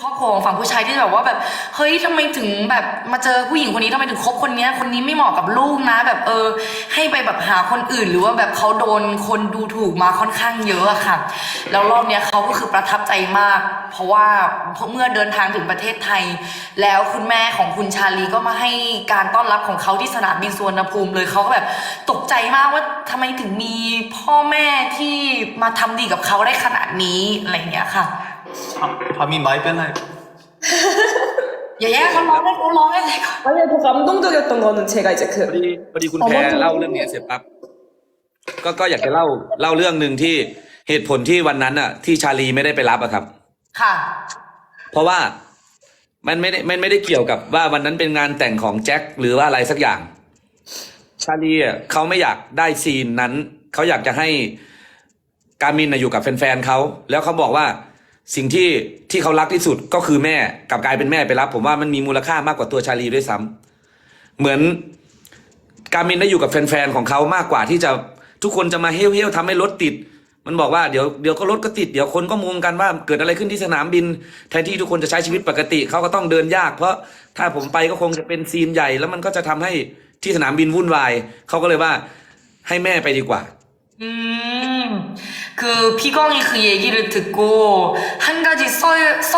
ครอบครัวของฝั่งผู้ชายที่แบบว่าแบบเฮ้ยทำไมถึงแบบมาเจอผู้หญิงคนนี้ทำไมถึงคบคนเนี้ยคนนี้ไม่เหมาะกับลูกนะ แบบเออ ให้ไปแบบหาคนอื่น หรือว่าแบบเขาโดนคนดูถูกมาค่อนข้างเยอะอะค่ะ แล้วรอบเนี้ยเขาก็คือประทับใจมาก เพราะว่าเมื่อเดินทางถึงประเทศไทย แล้วคุณแม่ของคุณชาลีก็มาให้การต้อนรับของเขาที่สนามบินสุวรรณภูมิเลยเขาก็แบบตกใจมากว่าทำไมถึงมีพ่อแม่ที่มาทำดีกับเขาได้ขนาดนี้อะไรอย่างเงี้ยค่ะ พามีไม้เป็นไร อย่าแย่เขาร้องให้เขาร้องให้เลยก่อน 아니 더 감동적이었던 거는 제가 이제 พอ 그 ดีพอดีคุณแพรเล่าเรื่องเนี้ยเสร็จปั๊บก็ก็อยากจะเล่าเล่าเรื่องหนึ่งที่เหตุผลที่วันนั้นอ่ะ ที่ชาลีไม่ได้ไปรับอะครับ ค่ะ เพราะว่ามันไม่ได้มันไม่ได้เกี่ยวกับว่าวันนั้นเป็นงานแต่งของแจ็คหรือว่าอะไรสักอย่าง ชาลีอ่ะเขาไม่อยากได้ซีนนั้น เขาอยากจะให้การมินนะอยู่กับแฟนๆเขาแล้วเขาบอกว่า สิ่งที่ที่เขารักที่สุดก็คือแม่กลับกลายเป็นแม่ไปรับ ผมว่ามันมีมูลค่ามากกว่าตัวชาลีด้วยซ้ำเหมือนการมินได้อยู่กับแฟนๆของเขามากกว่าที่จะทุกคนจะมาเฮ้ยวๆทำให้รถติด มันบอกว่าเดี๋ยวเดี๋ยวก็รถก็ติดเดี๋ยวคนก็มุงกันว่าเกิดอะไรขึ้นที่สนามบิน แทนที่ทุกคนจะใช้ชีวิตปกติ เขาก็ต้องเดินยาก เพราะถ้าผมไปก็คงจะเป็นซีนใหญ่ แล้วมันก็จะทำให้ที่สนามบินวุ่นวายเขาก็เลยว่าให้แม่ไปดีกว่า 음, 그 피광이 그 얘기를 듣고 한 가지 썰, 썰